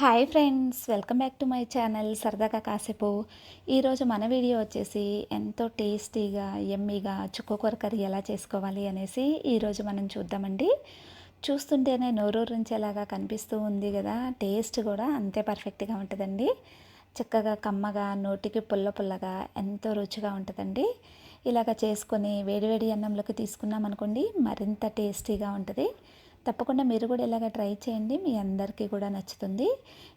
Hi friends welcome back to my channel సరదాగా కాసేపు. ఈరోజు మన వీడియో వచ్చేసి ఎంతో టేస్టీగా ఎమ్మీగా చుక్కకూర కర్రీ ఎలా చేసుకోవాలి అనేసి ఈరోజు మనం చూద్దామండి. చూస్తుంటేనే నోరూరించేలాగా కనిపిస్తూ ఉంది కదా టేస్ట్ కూడా అంతే పర్ఫెక్ట్గా ఉంటుందండి. చక్కగా కమ్మగా నోటికి పుల్ల పుల్లగా ఎంతో రుచిగా ఉంటుందండి. ఇలాగ చేసుకొని వేడివేడి అన్నంలోకి తీసుకున్నాం అనుకోండి మరింత టేస్టీగా ఉంటుంది. తప్పకుండా మీరు కూడా ఇలాగ ట్రై చేయండి. మీ అందరికీ కూడా నచ్చుతుంది.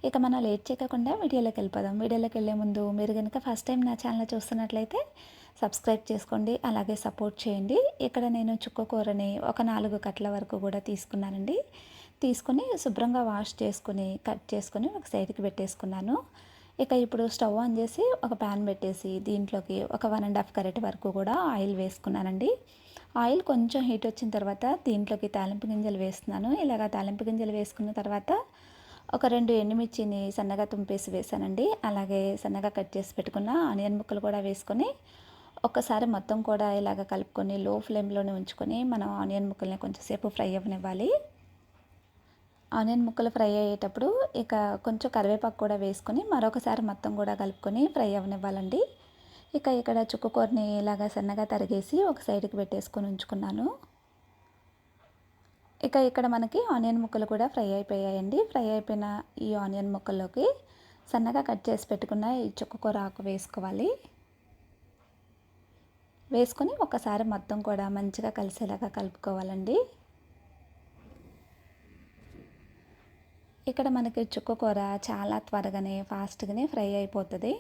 ఇక మనం లేట్ చేయకుండా వీడియోలోకి వెళ్ళిపోదాం. వీడియోలోకి వెళ్ళే ముందు మీరు కనుక ఫస్ట్ టైం నా ఛానల్ చూస్తున్నట్లయితే సబ్స్క్రైబ్ చేసుకోండి. అలాగే సపోర్ట్ చేయండి. ఇక్కడ నేను చుక్క కూరని ఒక నాలుగు కట్ల వరకు కూడా తీసుకున్నానండి. తీసుకొని శుభ్రంగా వాష్ చేసుకుని కట్ చేసుకొని ఒక సైడ్కి పెట్టేసుకున్నాను. ఇక ఇప్పుడు స్టవ్ ఆన్ చేసి ఒక ప్యాన్ పెట్టేసి దీంట్లోకి ఒక వన్ అండ్ హాఫ్ కరెక్ట్ వరకు కూడా ఆయిల్ వేసుకున్నానండి. ఆయిల్ కొంచెం హీట్ వచ్చిన తర్వాత దీంట్లోకి తాలింపు గింజలు వేస్తున్నాను. ఇలాగ తాలింపు గింజలు వేసుకున్న తర్వాత ఒక రెండు ఎండుమిర్చిని సన్నగా తుంపేసి వేసానండి. అలాగే సన్నగా కట్ చేసి పెట్టుకున్న ఆనియన్ ముక్కలు కూడా వేసుకొని ఒక్కసారి మొత్తం కూడా ఇలాగ కలుపుకొని లో ఫ్లేమ్లోనే ఉంచుకొని మనం ఆనియన్ ముక్కల్ని కొంచెంసేపు ఫ్రై అవ్వనివ్వాలి. ఆనియన్ ముక్కలు ఫ్రై అయ్యేటప్పుడు ఇక కొంచెం కరివేపాకు కూడా వేసుకొని మరొకసారి మొత్తం కూడా కలుపుకొని ఫ్రై అవ్వనివ్వాలండి. ఇక ఇక్కడ చుక్కకూరని ఇలాగా సన్నగా తరిగేసి ఒక సైడ్కి పెట్టేసుకొని ఉంచుకున్నాను. ఇక ఇక్కడ మనకి ఆనియన్ ముక్కలు కూడా ఫ్రై అయిపోయాయండి. ఫ్రై అయిపోయిన ఈ ఆనియన్ ముక్కల్లోకి సన్నగా కట్ చేసి పెట్టుకున్న ఈ చుక్కకూర ఆకు వేసుకోవాలి. వేసుకొని ఒకసారి మొత్తం కూడా మంచిగా కలిసేలాగా కలుపుకోవాలండి. ఇక్కడ మనకి చుక్కకూర చాలా త్వరగానే ఫాస్ట్గానే ఫ్రై అయిపోతుంది.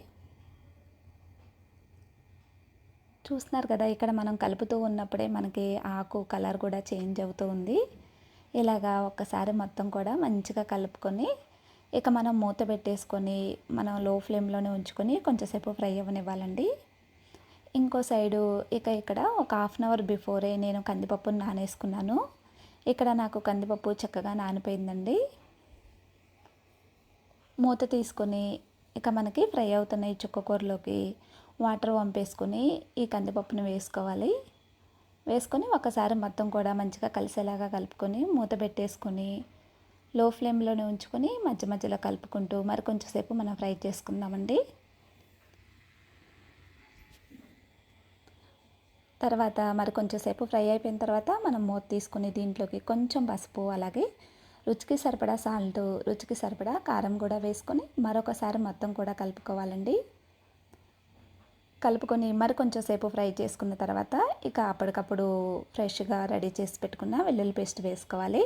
చూస్తున్నారు కదా ఇక్కడ మనం కలుపుతూ ఉన్నప్పుడే మనకి ఆకు కలర్ కూడా చేంజ్ అవుతూ ఉంది. ఇలాగా ఒక్కసారి మొత్తం కూడా మంచిగా కలుపుకొని ఇక మనం మూత పెట్టేసుకొని మనం లో ఫ్లేమ్లోనే ఉంచుకొని కొంచెంసేపు ఫ్రై అవ్వనివ్వాలండి. ఇంకో సైడు ఇక ఇక్కడ ఒక హాఫ్ అన్ అవర్ బిఫోరే నేను కందిపప్పును నానేసుకున్నాను. ఇక్కడ నాకు కందిపప్పు చక్కగా నానిపోయిందండి. మూత తీసుకొని ఇక మనకి ఫ్రై అవుతున్నాయి చుక్కకూరలోకి వాటర్ వంపేసుకొని ఈ కందిపప్పును వేసుకోవాలి. వేసుకొని ఒకసారి మొత్తం కూడా మంచిగా కలిసేలాగా కలుపుకొని మూత పెట్టేసుకొని లో ఫ్లేమ్లోనే ఉంచుకొని మధ్య మధ్యలో కలుపుకుంటూ మరి కొంచెంసేపు మనం ఫ్రై చేసుకుందామండి. తర్వాత మరి కొంచెంసేపు ఫ్రై అయిపోయిన తర్వాత మనం మూత తీసుకుని దీంట్లోకి కొంచెం పసుపు అలాగే రుచికి సరిపడా సాల్ట్ రుచికి సరిపడా కారం కూడా వేసుకొని మరొకసారి మొత్తం కూడా కలుపుకోవాలండి. కలుపుకొని మరి కొంచెం సేపు ఫ్రై చేసుకున్న తర్వాత ఇక అప్పటికప్పుడు ఫ్రెష్గా రెడీ చేసి పెట్టుకున్న వెల్లుల్లి పేస్ట్ వేసుకోవాలి.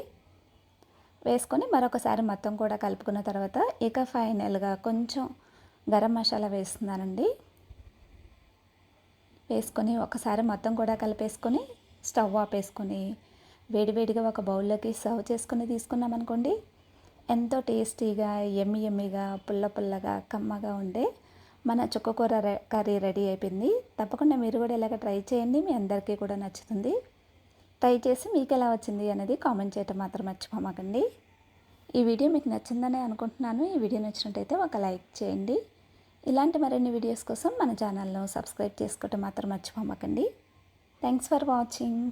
వేసుకొని మరొకసారి మొత్తం కూడా కలుపుకున్న తర్వాత ఇక ఫైనల్గా కొంచెం గరం మసాలా వేస్తున్నానండి. వేసుకొని ఒకసారి మొత్తం కూడా కలిపేసుకొని స్టవ్ ఆపేసుకొని వేడివేడిగా ఒక బౌల్లోకి సర్వ్ చేసుకుని తీసుకున్నాం అనుకోండి. ఎంతో టేస్టీగా ఎమ్మి ఎమ్మిగా పుల్ల పుల్లగా కమ్మగా ఉండే మన చుక్కకూర కర్రీ రెడీ అయిపోయింది. తప్పకుండా మీరు కూడా ఇలాగ ట్రై చేయండి. మీ అందరికీ కూడా నచ్చుతుంది. ట్రై చేసి మీకు ఎలా వచ్చింది అనేది కామెంట్ చేయటం మాత్రం మర్చిపోమాకండి. ఈ వీడియో మీకు నచ్చిందనే అనుకుంటున్నాను. ఈ వీడియో నచ్చినట్టయితే ఒక లైక్ చేయండి. ఇలాంటి మరిన్ని వీడియోస్ కోసం మన ఛానల్ను సబ్స్క్రైబ్ చేసుకోవటం మాత్రం మర్చిపోమాకండి. Thanks for watching.